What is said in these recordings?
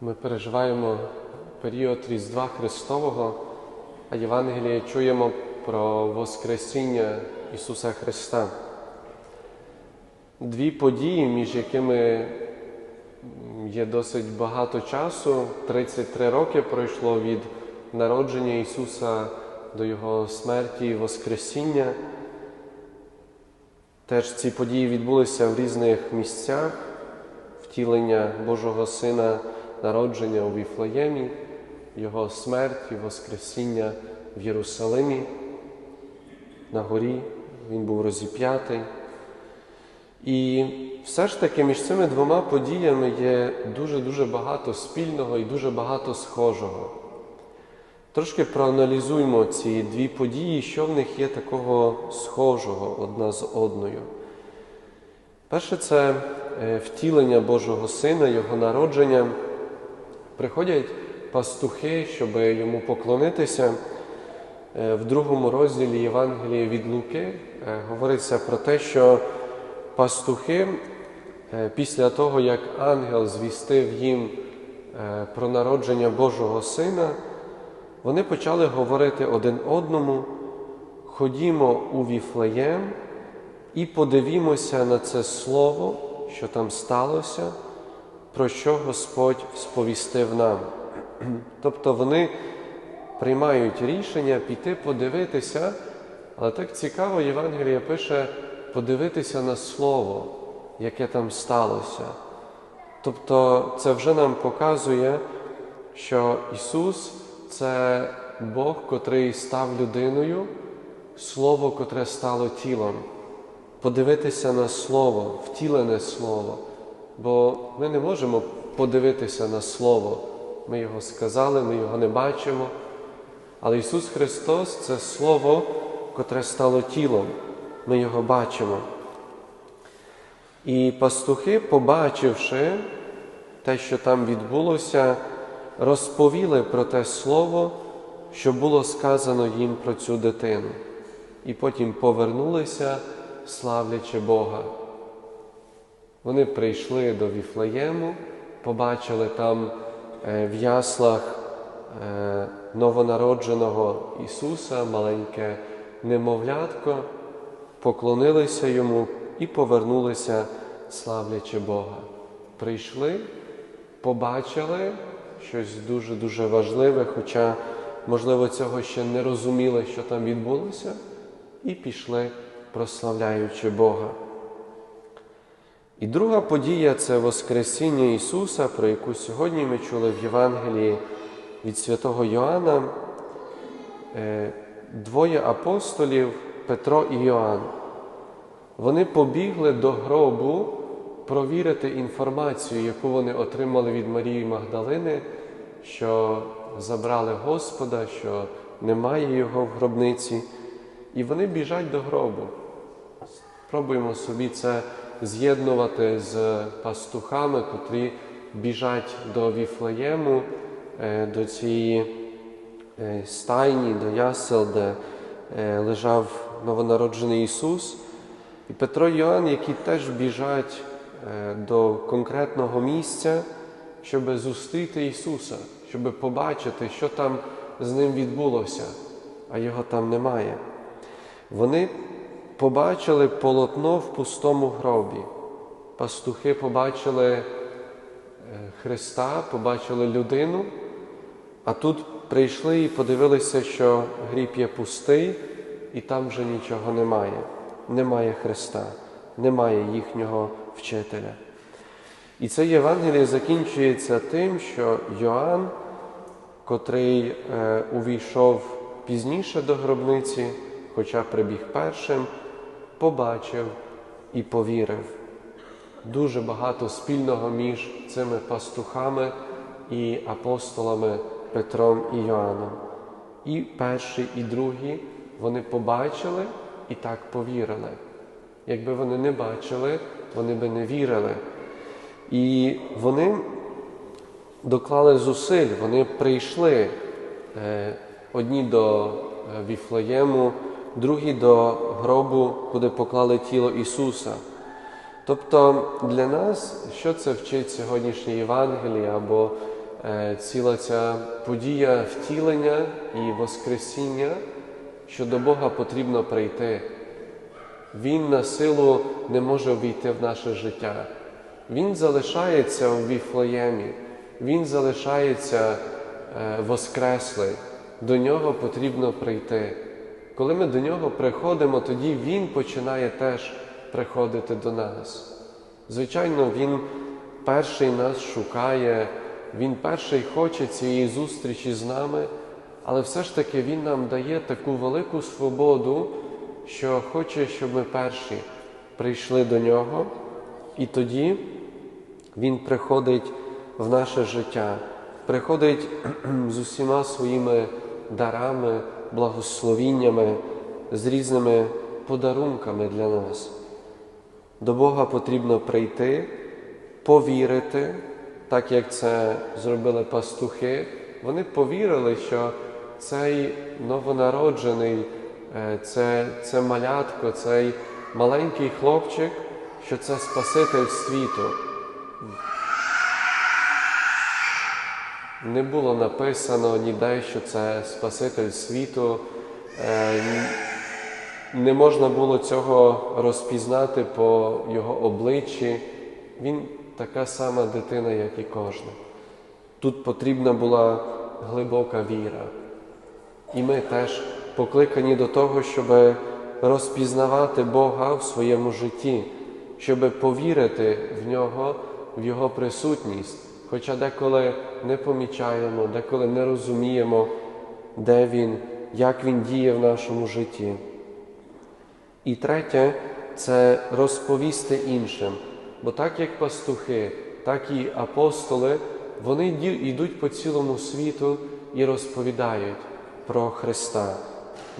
Ми переживаємо період Різдва Христового, а Євангеліє чуємо про Воскресіння Ісуса Христа. Дві події, між якими є досить багато часу, 33 роки пройшло від народження Ісуса до Його смерті і Воскресіння. Теж ці події відбулися в різних місцях, втілення Божого Сина народження у Віфлеємі, Його смерть і Воскресіння в Єрусалимі. На горі він був розіп'ятий. І все ж таки між цими двома подіями є дуже-дуже багато спільного і дуже багато схожого. Трошки проаналізуємо ці дві події, що в них є такого схожого одна з одною. Перше, це е, втілення Божого Сина, Його народження. Приходять пастухи, щоб йому поклонитися. Е, В другому розділі Євангелія від Луки е, говориться про те, що пастухи е, після того, як ангел звістив їм про народження Божого Сина, вони почали говорити один одному: ходімо у Віфлеєм і подивімося на це слово, що там сталося про що Господь сповістив нам. Тобто вони приймають рішення піти подивитися, але так цікаво, Євангелія пише подивитися на Слово, яке там сталося. Тобто це вже нам показує, що Ісус це Бог, котрий став людиною, Слово, котре стало тілом. Подивитися на Слово, втілене Слово. Бо ми не можемо подивитися на Слово. Ми його сказали, ми його не бачимо. Але Ісус Христос це Слово, котре стало тілом. Ми його бачимо. І пастухи, побачивши те, що там відбулося, розповіли про те Слово, що було сказано їм про цю дитину. І потім повернулися, славлячи Бога. Вони прийшли до Віфлеєму, побачили там е, в яслах е, новонародженого Ісуса, маленьке немовлятко, поклонилися йому і повернулися, славлячи Бога. Прийшли, побачили щось дуже-дуже важливе, хоча, можливо, цього ще не розуміли, що там відбулося, і пішли, прославляючи Бога. І друга подія це Воскресіння Ісуса, про яку сьогодні ми чули в Євангелії від святого Йоанна. Е, Двоє апостолів Петро і Йоанн. Вони побігли до гробу провірити інформацію, яку вони отримали від Марії Магдалини, що забрали Господа, що немає його в гробниці. І вони біжать до гробу. Спробуємо собі це з'єднувати з пастухами, котрі біжать до Віфлеєму, е, до цієї е, стайні, до ясел, де е, лежав новонароджений Ісус. І Петро і Йоанн, які теж біжать до конкретного місця, щоб зустріти Ісуса, щоб побачити, що там з ним відбулося, а його там немає. Вони побачили полотно в пустому гробі. Пастухи побачили Христа, побачили людину, а тут прийшли і подивилися, що гріб є пустий, і там вже нічого немає. Немає Христа, немає їхнього вчителя. І це Євангеліє закінчується тим, що Йоанн, котрий е, увійшов пізніше до гробниці, хоча прибіг першим, побачив і повірив. Дуже багато спільного між цими пастухами і апостолами Петром і Йоанном. І перший, і другий вони побачили і так повірили. Якби вони не бачили, вони би не вірили. І вони доклали зусиль, вони прийшли е, одні до Віфлеєму, другі до гробу, куди поклали тіло Ісуса. Тобто для нас, що це вчить сьогоднішнє Євангеліє або е, ціла ця подія втілення і Воскресіння, що до Бога потрібно прийти. Він на силу не може увійти в наше життя. Він залишається у Віфлеємі, Він залишається е, Воскреслий. До нього потрібно прийти. Коли ми до нього приходимо, тоді Він починає теж приходити до нас. Звичайно, Він перший нас шукає, Він перший хоче цієї зустрічі з нами, але все ж таки Він нам дає таку велику свободу, що хоче, щоб ми перші прийшли до нього, і тоді Він приходить в наше життя, приходить з усіма своїми дарами, благословіннями, з різними подарунками для нас. До Бога потрібно прийти, повірити, так як це зробили пастухи. Вони повірили, що цей новонароджений, е, це, це малятко, цей маленький хлопчик, що це Спаситель світу. Не було написано ніде, що це Спаситель світу. Е, Не можна було цього розпізнати по його обличчі. Він така сама дитина, як і кожна. Тут потрібна була глибока віра. І ми теж покликані до того, щоб розпізнавати Бога в своєму житті, щоб повірити в нього, в Його присутність, хоча деколи не помічаємо, деколи не розуміємо, де Він, як Він діє в нашому житті. І третє це розповісти іншим. Бо так як пастухи, так і апостоли, вони йдуть по цілому світу і розповідають про Христа,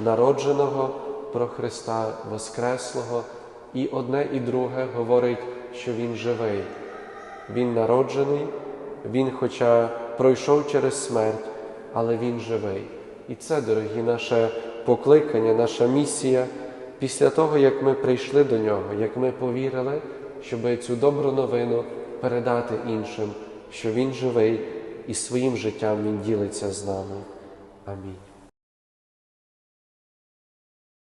народженого, про Христа Воскреслого, і одне і друге говорить, що Він живий. Він народжений, Він, хоча пройшов через смерть, але Він живий. І це, дорогі, наше покликання, наша місія після того, як ми прийшли до нього, як ми повірили, щоб цю добру новину передати іншим, що Він живий і своїм життям Він ділиться з нами. Амінь.